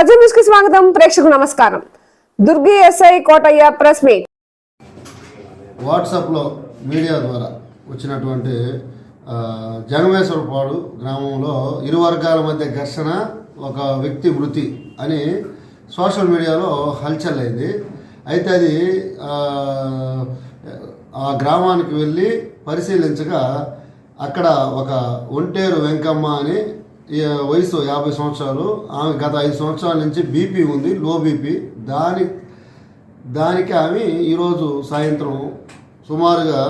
సజ్జ న్యూస్కి స్వాగతం. ప్రేక్షకు నమస్కారం. Durgi SI Kotaiah press meet. వాట్సాప్లో మీడియా ద్వారా వచ్చినటువంటి జగమేశ్వరపాడు గ్రామంలో ఇరు వర్గాల మధ్య ఘర్షణ ఒక వ్యక్తి మృతి అని సోషల్ మీడియాలో హల్చల్ అయింది అయితే అది ఆ, గ్రామానికి వెళ్ళి పరిశీలించగా అక్కడ ఒక ఒంటేరు వెంకమ్మ అని వయసు యాభై సంవత్సరాలు. ఆమె గత ఐదు సంవత్సరాల నుంచి బీపీ ఉంది లో బీపీ దాని దానికి ఆమె ఈరోజు సాయంత్రం సుమారుగా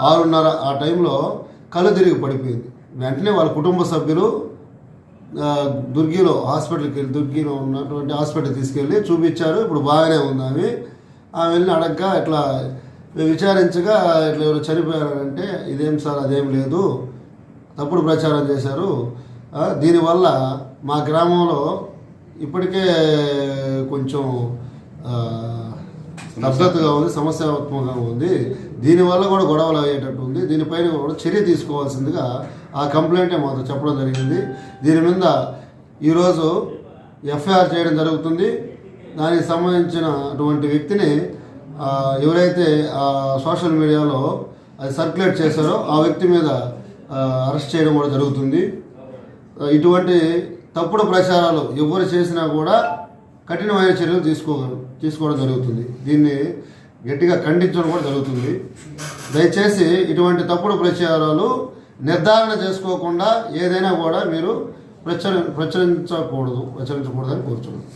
ఆరున్నర ఆ టైంలో కళ్ళు తిరిగి పడిపోయింది. వెంటనే వాళ్ళ కుటుంబ సభ్యులు దుర్గిలో హాస్పిటల్కి వెళ్ళి దుర్గిలో ఉన్నటువంటి హాస్పిటల్ తీసుకెళ్ళి చూపించారు. ఇప్పుడు బాగానే ఉంది ఆమె. ఆమె వెళ్ళి అడగ్గా ఇట్లా విచారించగా ఇట్లా ఎవరు చనిపోయారంటే ఇదేం సార్ అదేం లేదు. తప్పుడు ప్రచారం చేశారు. దీనివల్ల మా గ్రామంలో ఇప్పటికే కొంచెం ఆ, స్తబ్దతగా ఉంది సమస్యాత్మకంగా ఉంది. దీనివల్ల కూడా గొడవలు అయ్యేటట్టు ఉంది. దీనిపైన కూడా చర్య తీసుకోవాల్సిందిగా ఆ కంప్లైంటే మాతో చెప్పడం జరిగింది. దీని మీద ఈరోజు ఎఫ్ఐఆర్ చేయడం జరుగుతుంది. దానికి సంబంధించిన అటువంటి వ్యక్తిని ఎవరైతే ఆ సోషల్ మీడియాలో అది సర్క్యులేట్ చేశారో ఆ వ్యక్తి మీద అరెస్ట్ చేయడం కూడా జరుగుతుంది. ఇటువంటి తప్పుడు ప్రచారాలు ఎవరు చేసినా కూడా కఠినమైన చర్యలు తీసుకో తీసుకోవడం జరుగుతుంది. దీన్ని గట్టిగా ఖండించడం కూడా జరుగుతుంది. దయచేసి ఇటువంటి తప్పుడు ప్రచారాలు నిర్ధారణ చేసుకోకుండా ఏదైనా కూడా మీరు ప్రచుర ప్రచురించకూడదు ప్రచురించకూడదని కోరుతున్నాను